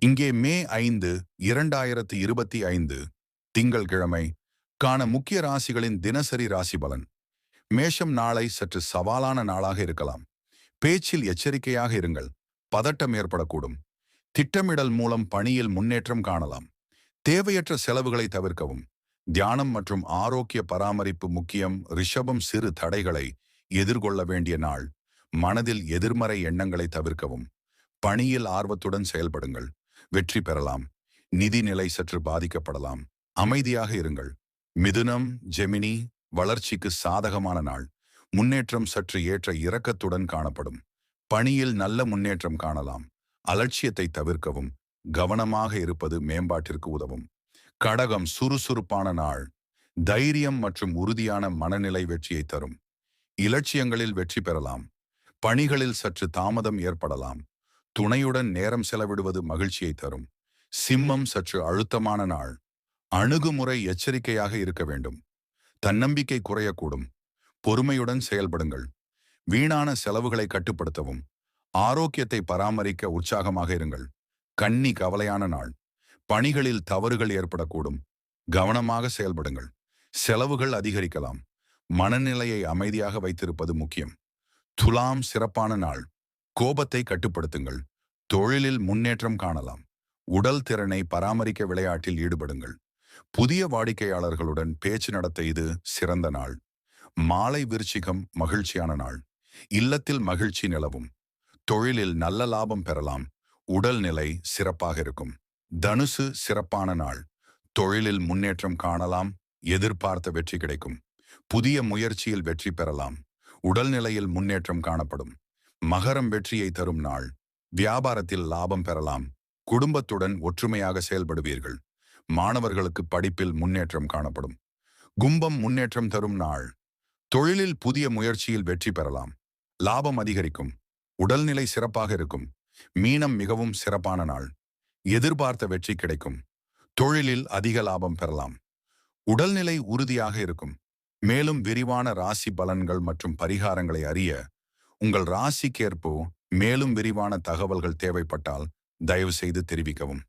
இங்கே மே ஐந்து இரண்டாயிரத்து இருபத்தி ஐந்து திங்கள்கிழமை காண முக்கிய ராசிகளின் தினசரி ராசி பலன். மேஷம் நாளை சற்று சவாலான நாளாக இருக்கலாம். பேச்சில் எச்சரிக்கையாக இருங்கள். பதட்டம் ஏற்படக்கூடும். திட்டமிடல் மூலம் பணியில் முன்னேற்றம் காணலாம். தேவையற்ற செலவுகளை தவிர்க்கவும். தியானம் மற்றும் ஆரோக்கிய பராமரிப்பு முக்கியம். ரிஷபம் சிறு தடைகளை எதிர்கொள்ள வேண்டிய நாள். மனதில் எதிர்மறை எண்ணங்களை தவிர்க்கவும். பணியில் ஆர்வத்துடன் செயல்படுங்கள். வெற்றி பெறலாம். நிதிநிலை சற்று பாதிக்கப்படலாம். அமைதியாக இருங்கள். மிதுனம் ஜெமினி வளர்ச்சிக்கு சாதகமான நாள். முன்னேற்றம் சற்று ஏற்ற இரக்கத்துடன் காணப்படும். பணியில் நல்ல முன்னேற்றம் காணலாம். அலட்சியத்தை தவிர்க்கவும். கவனமாக இருப்பது மேம்பாட்டிற்கு உதவும். கடகம் சுறுசுறுப்பான நாள். தைரியம் மற்றும் உறுதியான மனநிலை வெற்றியை தரும். இலட்சியங்களில் வெற்றி பெறலாம். பணிகளில் சற்று தாமதம் ஏற்படலாம். துணையுடன் நேரம் செலவிடுவது மகிழ்ச்சியை தரும். சிம்மம் சற்று அழுத்தமான நாள். அணுகுமுறை எச்சரிக்கையாக இருக்க வேண்டும். தன்னம்பிக்கை குறையக்கூடும். பொறுமையுடன் செயல்படுங்கள். வீணான செலவுகளை கட்டுப்படுத்தவும். ஆரோக்கியத்தை பராமரிக்க உற்சாகமாக இருங்கள். கண்ணி கவலையான நாள். பணிகளில் தவறுகள் ஏற்படக்கூடும். கவனமாக செயல்படுங்கள். செலவுகள் அதிகரிக்கலாம். மனநிலையை அமைதியாக வைத்திருப்பது முக்கியம். துலாம் சிறப்பான நாள். கோபத்தை கட்டுப்படுத்துங்கள். தொழிலில் முன்னேற்றம் காணலாம். உடல் திறனை பராமரிக்க விளையாட்டில் ஈடுபடுங்கள். புதிய வாடிக்கையாளர்களுடன் பேச்சு நடத்த இது சிறந்த நாள். மாலை விருச்சிகம் மகிழ்ச்சியான நாள். இல்லத்தில் மகிழ்ச்சி நிலவும். தொழிலில் நல்ல லாபம் பெறலாம். உடல்நிலை சிறப்பாக இருக்கும். தனுசு சிறப்பான நாள். தொழிலில் முன்னேற்றம் காணலாம். எதிர்பார்த்த வெற்றி கிடைக்கும். புதிய முயற்சியில் வெற்றி பெறலாம். உடல்நிலையில் முன்னேற்றம் காணப்படும். மகரம் வெற்றியை தரும் நாள். வியாபாரத்தில் லாபம் பெறலாம். குடும்பத்துடன் ஒற்றுமையாக செயல்படுவீர்கள். மாணவர்களுக்கு படிப்பில் முன்னேற்றம் காணப்படும். கும்பம் முன்னேற்றம் தரும் நாள். தொழிலில் புதிய முயற்சியில் வெற்றி பெறலாம். லாபம் அதிகரிக்கும். உடல்நிலை சிறப்பாக இருக்கும். மீனம் மிகவும் சிறப்பான நாள். எதிர்பார்த்த வெற்றி கிடைக்கும். தொழிலில் அதிக லாபம் பெறலாம். உடல்நிலை உறுதியாக இருக்கும். மேலும் விரிவான ராசி பலன்கள் மற்றும் பரிகாரங்களை அறிய உங்கள் ராசிக்கேற்போ மேலும் விரிவான தகவல்கள் தேவைப்பட்டால் தயவு செய்து தெரிவிக்கவும்.